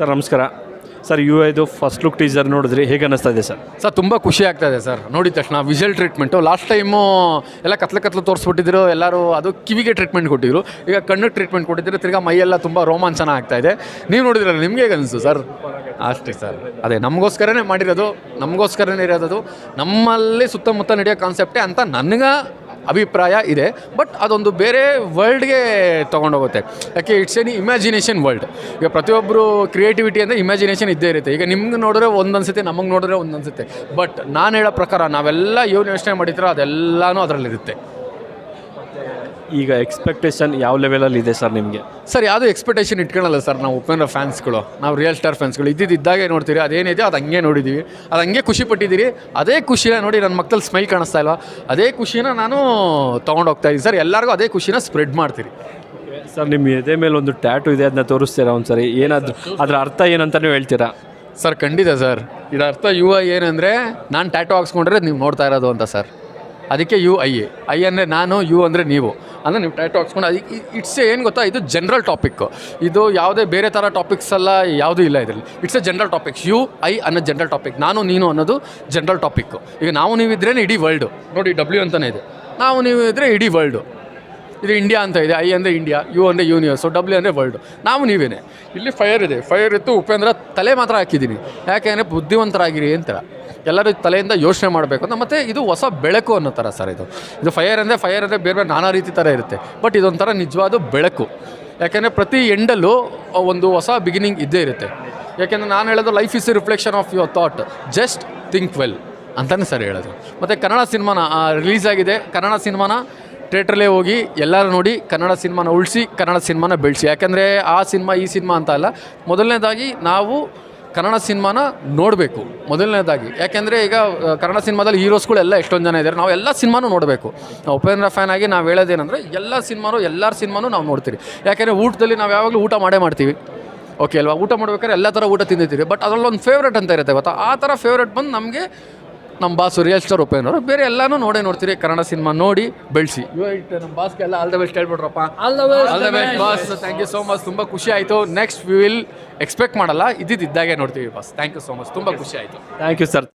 Sir, ನಮಸ್ಕಾರ. Sir, U ಐದು first look teaser ನೋಡಿದ್ರಿ, ಹೇಗೆ ಅನ್ನಿಸ್ತಾ ಇದೆ ಸರ್? ಸರ್, ತುಂಬ ಖುಷಿ ಆಗ್ತಾ ಇದೆ ಸರ್. ನೋಡಿದ ತಕ್ಷಣ ವಿಷಲ್ ಟ್ರೀಟ್ಮೆಂಟು ಲಾಸ್ಟ್ ಟೈಮು ಎಲ್ಲ ಕತ್ಲೆ ಕತ್ಲು ತೋರಿಸ್ಬಿಟ್ಟಿದ್ರು, ಎಲ್ಲರೂ ಅದು ಕಿವಿಗೆ ಟ್ರೀಟ್ಮೆಂಟ್ ಕೊಟ್ಟಿದ್ರು. ಈಗ ಕಣ್ಣು ಟ್ರೀಟ್ಮೆಂಟ್ ಕೊಟ್ಟಿದ್ರು ತಿರ್ಗಾ ಮೈಯೆಲ್ಲ ತುಂಬ ರೋಮಾಂಚನ ಆಗ್ತಾ ಇದೆ. ನೀವು ನೋಡಿದ್ರಲ್ಲ, ನಿಮಗೆ ಅನಿಸ್ತು ಸರ್? ಅಷ್ಟೇ ಸರ್. ಅದೇ, ನಮಗೋಸ್ಕರನೇ ಮಾಡಿರೋದು, ನಮಗೋಸ್ಕರನೇ ಇರೋದು ನಮ್ಮಲ್ಲಿ ಸುತ್ತಮುತ್ತ ನಡೆಯೋ ಕಾನ್ಸೆಪ್ಟೇ ಅಂತ ನನಗೆ ಅಭಿಪ್ರಾಯ ಇದೆ ಬಟ್ ಅದೊಂದು ಬೇರೆ ವರ್ಲ್ಡ್ಗೆ ತೊಗೊಂಡೋಗುತ್ತೆ. ಯಾಕೆ ಇಟ್ಸ್ ಎನಿ ಇಮ್ಯಾಜಿನೇಷನ್ ವರ್ಲ್ಡ್ ಈಗ ಪ್ರತಿಯೊಬ್ಬರು ಕ್ರಿಯೇಟಿವಿಟಿ ಅಂದರೆ ಇಮ್ಯಾಜಿನೇಷನ್ ಇದ್ದೇ ಇರುತ್ತೆ. ಈಗ ನಿಮ್ಗೆ ನೋಡಿದ್ರೆ ಒಂದನ್ಸುತ್ತೆ, ನಮಗೆ ನೋಡಿದ್ರೆ ಒಂದನ್ಸುತ್ತೆ. ಬಟ್ ನಾನು ಹೇಳೋ ಪ್ರಕಾರ ನಾವೆಲ್ಲ ಏನು ಯೋಚನೆ ಮಾಡಿದ್ರೆ ಅದೆಲ್ಲನೂ ಅದರಲ್ಲಿರುತ್ತೆ. ಈಗ ಎಕ್ಸ್ಪೆಕ್ಟೇಷನ್ ಯಾವ ಲೆವೆಲಲ್ಲಿ ಇದೆ ಸರ್ ನಿಮಗೆ? ಸರ್ ಯಾವುದೂ ಎಕ್ಸ್ಪೆಕ್ಟೇಷನ್ ಇಟ್ಕೊಳ್ಳಲ್ಲ ಸರ್ ನಾವು ಉಪೇಂದ್ರ ಫ್ಯಾನ್ಸ್ಗಳು ನಾವು ರಿಯಲ್ ಸ್ಟಾರ್ ಫ್ಯಾನ್ಸ್ಗಳು ಇದ್ದಿದ್ದಾಗೆ ನೋಡ್ತೀರಿ ಅದೇನಿದೆ ಅದು ಹಂಗೆ ನೋಡಿದ್ದೀವಿ ಅದು ಹಂಗೆ ಖುಷಿ ಪಟ್ಟಿದ್ದೀರಿ. ಅದೇ ಖುಷಿನ ನೋಡಿ ನನ್ನ ಮಕ್ಕಳು ಸ್ಮೈಲ್ ಕಾಣಿಸ್ತಾ ಇಲ್ವಾ? ಅದೇ ಖುಷಿನ ನಾನು ತೊಗೊಂಡೋಗ್ತಾ ಇದ್ದೀನಿ ಸರ್ ಎಲ್ಲರಿಗೂ ಅದೇ ಖುಷಿನ ಸ್ಪ್ರೆಡ್ ಮಾಡ್ತೀರಿ. ಸರ್ ನಿಮ್ಮ ಎದೆ ಮೇಲೆ ಒಂದು ಟ್ಯಾಟು ಇದೆ ಅದನ್ನ ತೋರಿಸ್ತೀರಾ ಒಂದು ಸರಿ ಏನಾದರೂ ಅದರ ಅರ್ಥ ಏನಂತ ನೀವು ಹೇಳ್ತೀರಾ? ಸರ್ ಖಂಡಿತ ಸರ್ ಇದರ ಅರ್ಥ ಯು ಐ ಏನಂದರೆ ನಾನು ಟ್ಯಾಟೋ ಹಾಕ್ಸ್ಕೊಂಡ್ರೆ ನೀವು ನೋಡ್ತಾ ಇರೋದು ಅಂತ ಸರ್ ಅದಕ್ಕೆ ಯು ಐ ಐ ಅಂದರೆ ನಾನು ಯು ಅಂದರೆ ನೀವು. ಅಂದರೆ ನೀವು ಟೈಟ್ ಹಾಕ್ಸ್ಕೊಂಡು ಅದು ಇಟ್ಸ್ ಏನು ಗೊತ್ತಾ? ಇದು ಜನರಲ್ ಟಾಪಿಕ್ ಇದು ಯಾವುದೇ ಬೇರೆ ಥರ ಟಾಪಿಕ್ಸ್ ಎಲ್ಲ ಯಾವುದೂ ಇಲ್ಲ ಇದರಲ್ಲಿ. It's a general topics U I ಅನ್ನೋ ಜನರಲ್ ಟಾಪಿಕ್ ನಾನು, ನೀನು ಅನ್ನೋದು ಜನರಲ್ ಟಾಪಿಕ್ಕು ಈಗ ನಾವು ನೀವಿದ್ರೇ ಇಡೀ ವರ್ಲ್ಡು ನೋಡಿ ಡಬ್ಲ್ಯೂ ಅಂತಲೇ ಇದೆ. ನಾವು ನೀವು ಇದ್ರೆ ಇಡೀ ವರ್ಲ್ಡು ಇದು ಇಂಡಿಯಾ ಅಂತ ಇದೆ. ಐ ಅಂದರೆ ಇಂಡಿಯಾ ಯು ಅಂದರೆ ಯೂನಿವರ್ಸು ಡಬ್ಲ್ಯೂ ಅಂದರೆ ವರ್ಲ್ಡ್ ನಾವು ನೀವೇನೆ. ಇಲ್ಲಿ ಫೈರ್ ಇದೆ. ಫೈರ್ ಇತ್ತು ಉಪೇಂದ್ರ ತಲೆ ಮಾತ್ರ ಹಾಕಿದ್ದೀನಿ. ಯಾಕೆಂದರೆ ಬುದ್ಧಿವಂತರಾಗಿರಿ ಅಂತ. ಎಲ್ಲರೂ ತಲೆಯಿಂದ ಯೋಚನೆ ಮಾಡಬೇಕು ಅಂತ. ಮತ್ತು ಇದು ಹೊಸ ಬೆಳಕು ಅನ್ನೋ ಥರ ಸರ್ ಇದು. ಇದು ಫೈರ್ ಅಂದರೆ ಫೈರ್ ಅಂದರೆ ಬೇರೆ ಬೇರೆ ನಾನಾ ರೀತಿ ಥರ ಇರುತ್ತೆ. ಬಟ್ ಇದೊಂಥರ ನಿಜವಾದ ಬೆಳಕು. ಯಾಕೆಂದರೆ ಪ್ರತಿ ಎಂಡಲ್ಲೂ ಒಂದು ಹೊಸ ಬಿಗಿನಿಂಗ್ ಇದ್ದೇ ಇರುತ್ತೆ. ಯಾಕೆಂದರೆ ನಾನು ಹೇಳೋದು life is a reflection of your thought just think well ಅಂತಲೇ ಸರ್ ಹೇಳೋದು. ಮತ್ತು ಕನ್ನಡ ಸಿನಿಮಾನ ರಿಲೀಸ್ ಆಗಿದೆ. ಕನ್ನಡ ಸಿನಿಮಾನ ಥಿಯೇಟ್ರಲ್ಲೇ ಹೋಗಿ ಎಲ್ಲರೂ ನೋಡಿ ಕನ್ನಡ ಸಿನಿಮಾನ ಉಳಿಸಿ ಕನ್ನಡ ಸಿನಿಮಾನ ಬೆಳೆಸಿ. ಯಾಕೆಂದರೆ ಆ ಸಿನಿಮಾ ಈ ಸಿನಿಮಾ ಅಂತ ಅಲ್ಲ. ಮೊದಲನೇದಾಗಿ ನಾವು ಕನ್ನಡ ಸಿನಿಮಾನ ನೋಡಬೇಕು, ಮೊದಲನೇದಾಗಿ. ಯಾಕೆಂದರೆ ಈಗ ಕನ್ನಡ ಸಿನಿಮಾದಲ್ಲಿ ಹೀರೋಸ್ಗಳೆಲ್ಲ ಎಷ್ಟೊಂದು ಜನ ಇದ್ದಾರೆ. ನಾವು ಎಲ್ಲ ಸಿನಿಮಾನೂ ನೋಡಬೇಕು. ನಾವು ಉಪೇಂದ್ರ ಫ್ಯಾನ್ ಆಗಿ ನಾವು ಹೇಳೋದೇನೆಂದರೆ ಎಲ್ಲ ಸಿನಿಮಾನು, ಎಲ್ಲರ ಸಿನಿಮಾನು ನಾವು ನೋಡ್ತೀರಿ. ಯಾಕೆಂದರೆ ಊಟದಲ್ಲಿ ನಾವು ಯಾವಾಗಲೂ ಊಟ ಮಾಡೇ ಮಾಡ್ತೀವಿ. ಓಕೆ ಅಲ್ವಾ? ಊಟ ಮಾಡ್ಬೇಕಾದ್ರೆ ಎಲ್ಲ ಥರ ಊಟ ತಿಂದಿದ್ದೀವಿ ಬಟ್ ಅದರಲ್ಲೊಂದು ಫೇವ್ರೇಟ್ ಅಂತ ಇರುತ್ತೆ ಗೊತ್ತಾ? ಆ ಥರ ಫೇವ್ರೇಟ್ ಬಂದು ನಮಗೆ ನಮ್ಮ ಬಾಸ್ ರಿಯಲ್ ಸ್ಟಾರ್ ಉಪೇಂದ್ರ ಅವರು. ಬೇರೆ ಎಲ್ಲಾನು ನೋಡೇ ನೋಡ್ತೀರಿ ಕನ್ನಡ ಸಿನಿಮಾ ನೋಡಿ ಬೆಳೆಸಿ. ನಮ್ಮ ಬಾಸ್ಗೆ ಎಲ್ಲ all the best ಹೇಳ್ಬಿಟ್ರಪ್ಪ all the best boss thank you so much ತುಂಬ ಖುಷಿ ಆಯಿತು. ನೆಕ್ಸ್ಟ್ ವಿ ವಿಲ್ ಎಕ್ಸ್ಪೆಕ್ಟ್ ಮಾಡಲ್ಲ. ಇದ್ದಿದ್ದಾಗೆ ಇದ್ದಾಗೆ ನೋಡ್ತೀವಿ boss thank you so much ತುಂಬ ಖುಷಿ ಆಯಿತು. Thank you sir